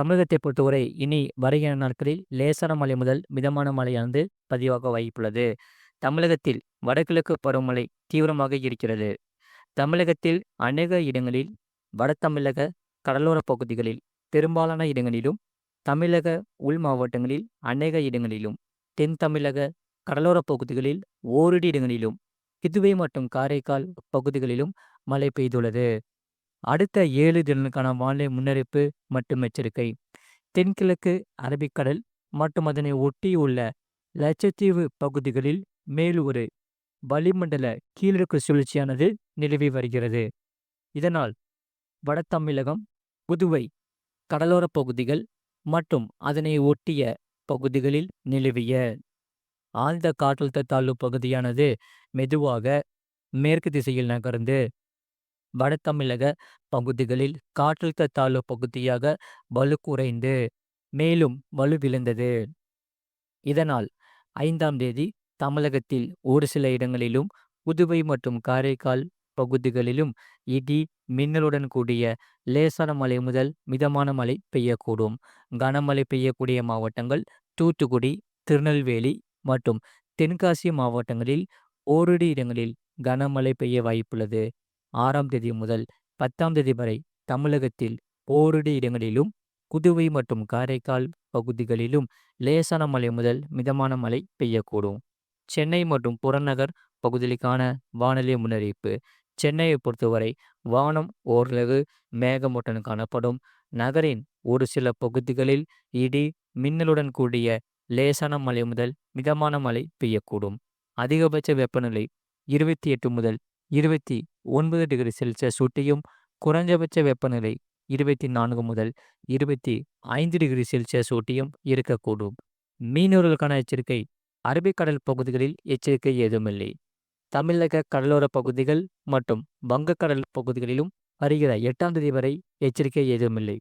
தமிழகத்தை பொறுத்தவரை இனி வருகிற நாட்களில் லேசான மழை முதல் மிதமான மழையானது பதிவாக வாய்ப்புள்ளது. தமிழகத்தில் வடகிழக்கு பருவமழை தீவிரமாக இருக்கிறது. தமிழகத்தில் அநேக இடங்களில் வட தமிழக கடலோர பகுதிகளில் பெரும்பாலான இடங்களிலும் தமிழக உள் மாவட்டங்களில் அநேக இடங்களிலும் தென் தமிழக கடலோர பகுதிகளில் ஓரிரு இடங்களிலும் இதுவை மற்றும் காரைக்கால் பகுதிகளிலும் மழை பெய்துள்ளது. அடுத்த ஏழு தினங்களுக்கான வானிலை முன்னறிவிப்பு மற்றும் எச்சரிக்கை. தென்கிழக்கு அரபிக்கடல் மற்றும் அதனை ஒட்டியுள்ள லட்சத்தீவு பகுதிகளில் மேல் ஒரு வளிமண்டல கீழடுக்கு சுழற்சியானது நிலவி வருகிறது. இதனால் வட தமிழகம் புதுவை கடலோர பகுதிகள் மற்றும் அதனை ஒட்டிய பகுதிகளில் நிலவிய ஆழ்ந்த காற்றழுத்த தாழ்வு பகுதியானது மெதுவாக மேற்கு திசையில் நகர்ந்து வட தமிழக பகுதிகளில் காற்றழுத்த தாழ்வு பகுதியாக வலு குறைந்து மேலும் வலுவிழந்தது இதனால் ஐந்தாம் தேதி தமிழகத்தில் ஒரு சில இடங்களிலும் புதுவை மற்றும் காரைக்கால் பகுதிகளிலும் இடி மின்னலுடன் கூடிய லேசான மழை முதல் மிதமான மழை பெய்யக்கூடும். கனமழை பெய்யக்கூடிய மாவட்டங்கள் தூத்துக்குடி திருநெல்வேலி மற்றும் தென்காசி மாவட்டங்களில் ஓரிரு இடங்களில் கனமழை பெய்ய வாய்ப்புள்ளது. ஆறாம் தேதி முதல் பத்தாம் தேதி வரை தமிழகத்தில் ஓரிரு இடங்களிலும் குதுவை மற்றும் காரைக்கால் பகுதிகளிலும் லேசான மழை முதல் மிதமான மழை பெய்யக்கூடும். சென்னை மற்றும் புறநகர் பகுதிகளுக்கான வானிலை முன்னறிவிப்பு. சென்னையை பொறுத்தவரை வானம் ஓரளவு மேகமூட்டம் காணப்படும். நகரின் ஒரு சில பகுதிகளில் இடி மின்னலுடன் கூடிய லேசான மழை முதல் மிதமான மழை பெய்யக்கூடும். அதிகபட்ச வெப்பநிலை இருபத்தி எட்டு முதல் இருபத்தி ஒன்பது டிகிரி செல்சியஸ் ஊட்டியும் குறைஞ்சபட்ச வெப்பநிலை இருபத்தி நான்கு முதல் இருபத்தி ஐந்து டிகிரி செல்சியஸ் ஊட்டியும் இருக்கக்கூடும். மீனவர்களுக்கான எச்சரிக்கை அரபிக்கடல் பகுதிகளில் எச்சரிக்கை ஏதுமில்லை. தமிழக கடலோர பகுதிகள் மற்றும் வங்கக்கடல் பகுதிகளிலும் வருகிற எட்டாம் தேதி வரை எச்சரிக்கை ஏதுமில்லை.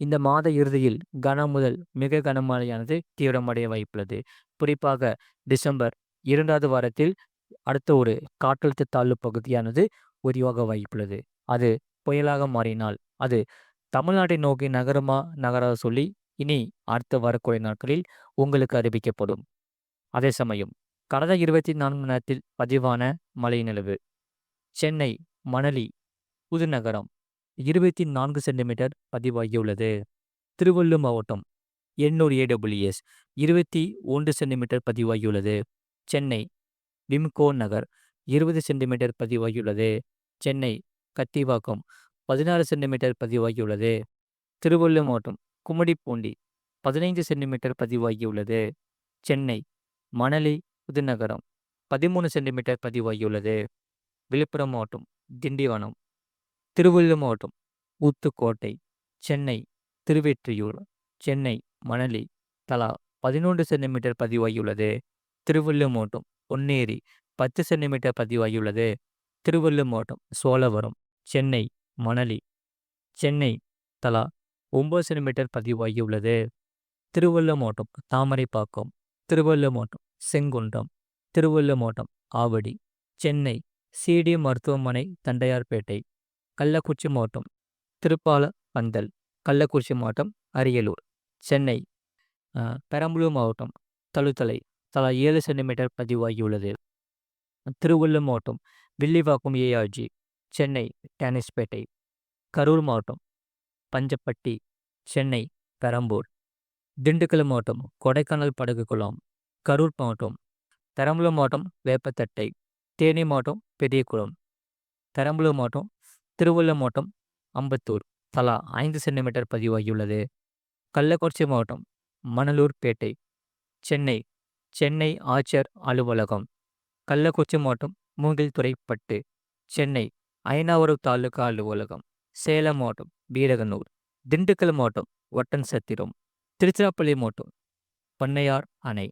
இந்த மாத இறுதியில் கன முதல் மிக கனமழையானது தீவிரமடைய வாய்ப்புள்ளது. குறிப்பாக டிசம்பர் இரண்டாவது வாரத்தில் அடுத்த ஒரு காற்றழுத்த தாழ்வு பகுதியானது உருவாக வாய்ப்புள்ளது. அது புயலாக மாறினால் அது தமிழ்நாட்டை நோக்கி நகரமா நகராத சொல்லி இனி அடுத்த வரக்கூடிய நாட்களில் உங்களுக்கு அறிவிக்கப்படும். அதே சமயம் கடந்த இருபத்தி நான்கு மணி நேரத்தில் பதிவான மழை நிலவு. சென்னை மணலி புதுநகரம் இருபத்தி நான்கு சென்டிமீட்டர் பதிவாகியுள்ளது. திருவள்ளூர் மாவட்டம் எண்ணூர் ஏடபிள்யூஎஸ் இருபத்தி ஒன்று சென்டிமீட்டர் பதிவாகியுள்ளது. சென்னை விம்கோ நகர் இருபது சென்டிமீட்டர் பதிவாகியுள்ளது. சென்னை கத்திவாக்கம் பதினாறு சென்டிமீட்டர் பதிவாகியுள்ளது. திருவள்ளூர் மாவட்டம் கும்மிடிப்பூண்டி பதினைந்து சென்டிமீட்டர் பதிவாகியுள்ளது. சென்னை மணலி புதுநகரம் பதிமூணு சென்டிமீட்டர் பதிவாகியுள்ளது. விழுப்புரம் மாவட்டம் திண்டிவனம் திருவள்ளூர் மாவட்டம் ஊத்துக்கோட்டை சென்னை திருவெற்றியூர் சென்னை மணலி தலா பதினொன்று சென்டிமீட்டர் பதிவாகியுள்ளது. திருவள்ளூர் மாவட்டம் பொன்னேரி பத்து சென்டிமீட்டர் பதிவாகியுள்ளது. திருவள்ளூர் மாவட்டம் சோழவரம் சென்னை மணலி சென்னை தலா ஒம்பது சென்டிமீட்டர் பதிவாகியுள்ளது. திருவள்ளூர் மாவட்டம் தாமரைப்பாக்கம் திருவள்ளூர் மாவட்டம் செங்குன்றம் திருவள்ளூர் மாவட்டம் ஆவடி சென்னை சிடி மருத்துவமனை தண்டையார்பேட்டை கள்ளக்குறிச்சி மாவட்டம் திருப்பால பந்தல் கள்ளக்குறிச்சி மாவட்டம் அரியலூர் சென்னை பெரம்பலூர் மாவட்டம் தழுத்தலை தலா ஏழு சென்டிமீட்டர் பதிவாகியுள்ளது. திருவள்ளூர் மாவட்டம் வில்லிவாக்கம் ஏஆர்ஜி சென்னை டேனிஸ்பேட்டை கரூர் மாவட்டம் பஞ்சப்பட்டி சென்னை பெரம்பூர். திண்டுக்கல் மாவட்டம் கொடைக்கானல் படகு குளம் கரூர் மாவட்டம் பெரம்பலூர் மாவட்டம் வேப்பத்தட்டை தேனி மாவட்டம் பெரியகுளம். பெரம்பலூர் மாவட்டம் திருவள்ளூர் மாவட்டம் அம்பத்தூர். தலா ஐந்து சென்டிமீட்டர் பதிவாகியுள்ளது. கள்ளக்குறிச்சி மாவட்டம் மணலூர்பேட்டை சென்னை சென்னை ஆட்சியர் அலுவலகம் கள்ளக்குறிச்சி மாவட்டம் மூங்கில்துறைப்பட்டு சென்னை ஐநாவரம் தாலுகா அலுவலகம் சேலம் மாவட்டம் வீரகனூர் திண்டுக்கல் மாவட்டம் ஒட்டன்சத்திரம் திருச்சிராப்பள்ளி மாவட்டம் பண்ணையார் அணை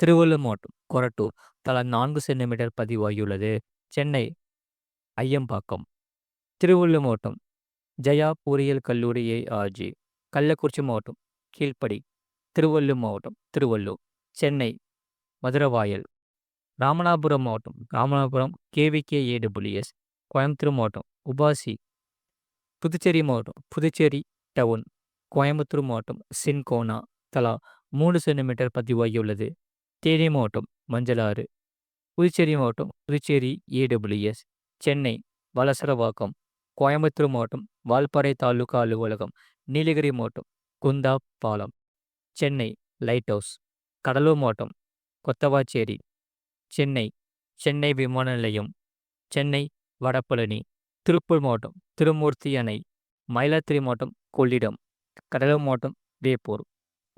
திருவள்ளூர் மாவட்டம் கொரட்டூர். தலா நான்கு சென்டிமீட்டர் பதிவாகியுள்ளது. சென்னை ஐயம்பாக்கம் திருவள்ளூர் மாவட்டம் ஜெயா பொறியியல் கல்லூரி ஏஆர்ஜி கள்ளக்குறிச்சி மாவட்டம் கீழ்ப்படி திருவள்ளூர் மாவட்டம் திருவள்ளூர். சென்னை மதுரவாயல் ராமநாதபுரம் மாவட்டம் ராமநாதபுரம் கேவிகே ஏடபிள்யூஎஸ் கோயம்புத்தூர் மாவட்டம் உபாசி புதுச்சேரி மாவட்டம் புதுச்சேரி டவுன் கோயம்புத்தூர் மாவட்டம் சின்கோனா தலா மூணு சென்டிமீட்டர் பதிவாகியுள்ளது. தேனி மாவட்டம் மஞ்சளாறு புதுச்சேரி மாவட்டம் புதுச்சேரி ஏடபிள்யூஎஸ் சென்னை வலசரவாக்கம் கோயம்புத்தூர் மாவட்டம் வால்பாறை தாலுகா அலுவலகம் நீலகிரி மாவட்டம் குந்தா பாலம் சென்னை லைட் ஹவுஸ் கடலூர் மாவட்டம் கொத்தவாச்சேரி சென்னை சென்னை விமான நிலையம் சென்னை வடபழனி திருப்பூர் மாவட்டம் திருமூர்த்தி அணை மயிலாத்திரி மாவட்டம் கொள்ளிடம் கடலூர் மாவட்டம் வேப்பூர்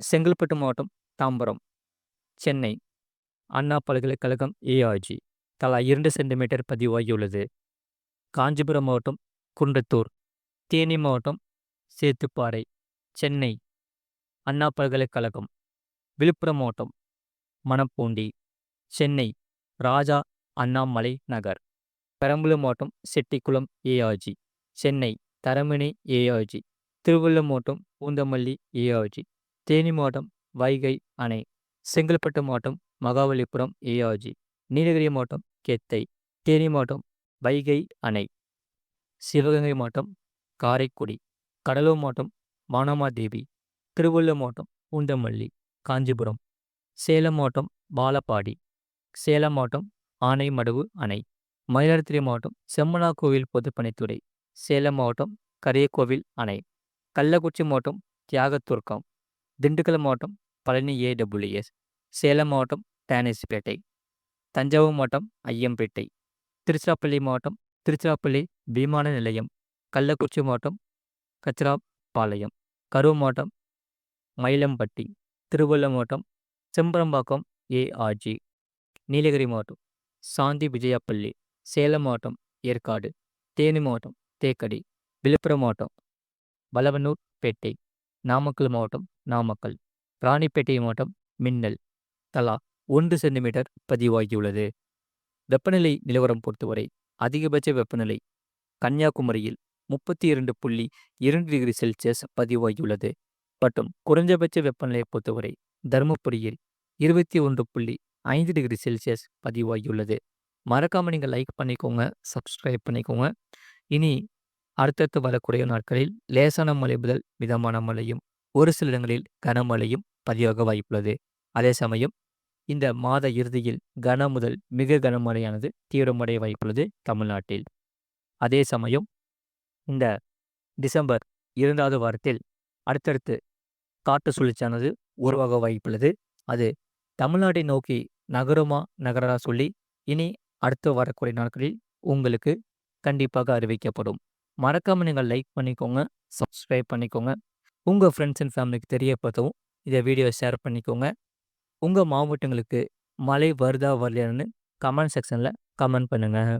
செங்கல்பட்டு மாவட்டம் தாம்பரம் சென்னை அண்ணா பல்கலைக்கழகம் ஏஆர்ஜி தலா இரண்டு சென்டிமீட்டர் பதிவாகியுள்ளது. காஞ்சிபுரம் மாவட்டம் குன்றத்தூர் தேனி மாவட்டம் சேத்துப்பாறை சென்னை அண்ணா பல்கலைக்கழகம் விழுப்புரம் மாவட்டம் மணப்பூண்டி சென்னை ராஜா அண்ணாமலை நகர் பெரம்பலூர் மாவட்டம் செட்டிக்குளம் ஏஆர்ஜி சென்னை தரமணி ஏஆர்ஜி திருவள்ளூர் மாவட்டம் பூந்தமல்லி ஏஆர்ஜி தேனி மாவட்டம் வைகை அணை செங்கல்பட்டு மாவட்டம் மகாபலிபுரம் ஏஆர்ஜி நீலகிரி மாவட்டம் கெத்தை தேனி மாவட்டம் வைகை அணை சிவகங்கை மாவட்டம் காரைக்குடி கடலூர் மாவட்டம் மானாமாதேவி திருவள்ளூர் மாவட்டம் பூந்தமல்லி காஞ்சிபுரம். சேலம் மாவட்டம் பாலப்பாடி சேலம் மாவட்டம் ஆனைமடவு அணை மயிலாடுதுறை மாவட்டம் செம்மனா கோவில் பொதுப்பணித்துறை சேலம் மாவட்டம் கரையக்கோவில் அணை கள்ளக்குறிச்சி மாவட்டம் தியாகத்துர்க்கம் திண்டுக்கல் மாவட்டம் பழனி ஏடபிள்யூஎஸ் சேலம் மாவட்டம் டேனிஸ்பேட்டை தஞ்சாவூர் மாவட்டம் ஐயம்பேட்டை திருச்சிராப்பள்ளி மாவட்டம் திருச்சிராப்பள்ளி விமான நிலையம் கள்ளக்குறிச்சி மாவட்டம் கச்சராப்பாளையம் கரூர் மாவட்டம் மயிலம்பட்டி திருவள்ளூர் மாவட்டம் செம்பரம்பாக்கம் ஏஆர்ஜி நீலகிரி மாவட்டம் சாந்தி விஜயாப்பள்ளி சேலம் மாவட்டம் ஏற்காடு தேனி மாவட்டம் தேக்கடி விழுப்புரம் மாவட்டம் பலவனூர் பேட்டை நாமக்கல் மாவட்டம் நாமக்கல் ராணிப்பேட்டை மாவட்டம் மின்னல் தலா ஒன்று சென்டிமீட்டர் பதிவாகியுள்ளது. வெப்பநிலை நிலவரம் பொறுத்தவரை அதிகபட்ச வெப்பநிலை கன்னியாகுமரியில் முப்பத்தி இரண்டு புள்ளி இரண்டு டிகிரி செல்சியஸ் பதிவாகியுள்ளது. மற்றும் குறைஞ்சபட்ச வெப்பநிலையை பொறுத்தவரை தருமபுரியில் இருபத்தி ஒன்று புள்ளி ஐந்து டிகிரி செல்சியஸ் பதிவாகியுள்ளது. மறக்காமல் நீங்கள் லைக் பண்ணிக்கோங்க சப்ஸ்கிரைப் பண்ணிக்கோங்க. இனி அடுத்தடுத்து வரக்கூடிய நாட்களில் லேசான மழை முதல் மிதமான மழையும் ஒரு சில இடங்களில் கனமழையும் பதிவாக வாய்ப்புள்ளது. அதே சமயம் இந்த மாத இறுதியில் கன முதல் மிக கனமழையானது தீவிரமடைய வாய்ப்புள்ளது தமிழ்நாட்டில். அதே சமயம் இந்த டிசம்பர் இரண்டாவது வாரத்தில் அடுத்தடுத்து காட்டு சுழற்சியானது உருவாக வாய்ப்புள்ளது. அது தமிழ்நாட்டை நோக்கி நகருமா நகரா சொல்லி இனி அடுத்து வரக்கூடிய நாட்களில் உங்களுக்கு கண்டிப்பாக அறிவிக்கப்படும். மறக்காமல் நீங்கள் லைக் பண்ணிக்கோங்க சப்ஸ்கிரைப் பண்ணிக்கோங்க. உங்கள் ஃப்ரெண்ட்ஸ் அண்ட் ஃபேமிலிக்கு தெரியப்படுத்தவும் இதை வீடியோ ஷேர் பண்ணிக்கோங்க. உங்கள் மாவட்டங்களுக்கு மழை வருதா வரலையான்னு கமெண்ட் செக்ஷனில் கமெண்ட் பண்ணுங்கள்